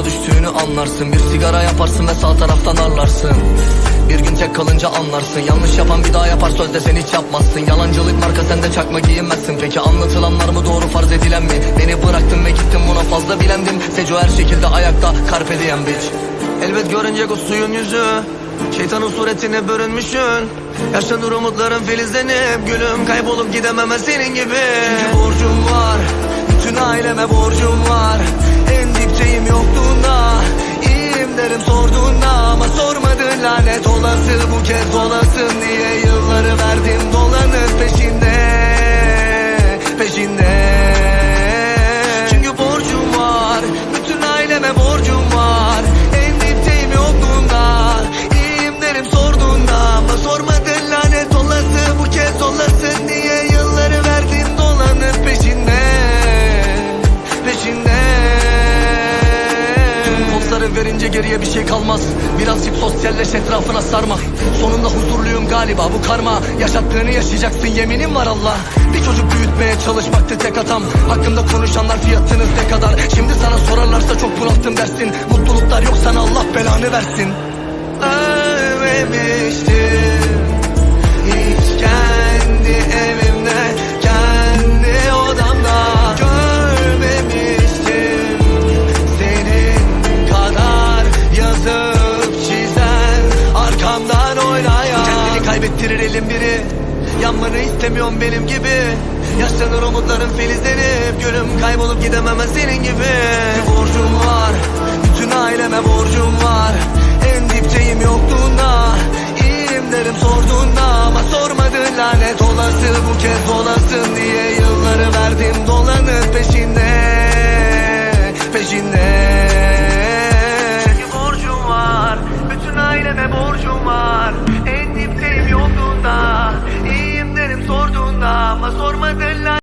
durumuna düştüğünü anlarsın. Bir sigara yaparsın ve sağ taraftan arlarsın. Bir gün tek kalınca anlarsın. Yanlış yapan bir daha yapar sözde sen hiç yapmazsın. Yalancılık marka sende çakma giyinmezsin. Peki anlatılanlar mı doğru farz edilen mi? Beni bıraktın ve gittin buna fazla bilendim. Seco her şekilde ayakta carpe diem bitch. Elbet görünecek o suyun yüzü. Şeytanın suretine bürünmüşsün. Yaşlanır umutların filizlenip Gülüm kaybolup gidemem ben senin gibi. Çünkü borcum var. Bütün aileme borcum var lanet olası Bu kez olasın diye Pozları verince geriye bir şey kalmaz. Birazcık sosyalleş etrafına sarma. Sonunda huzurluyum galiba. Bu karma Yaşattığını yaşayacaksın. Yeminim var Allah. Bir çocuk büyütmeye çalışmaktı tek hatam Hakkımda konuşanlar fiyatınız ne kadar? Şimdi sana sorarlarsa çok bunalttım dersin. Mutluluklar yok sana Allah belanı versin Kaybettirir elin biri. Yanmanı istemiyorum benim gibi. Yaşlanır umutların filizlenip Gülüm kaybolup gidemem senin gibi. Borcum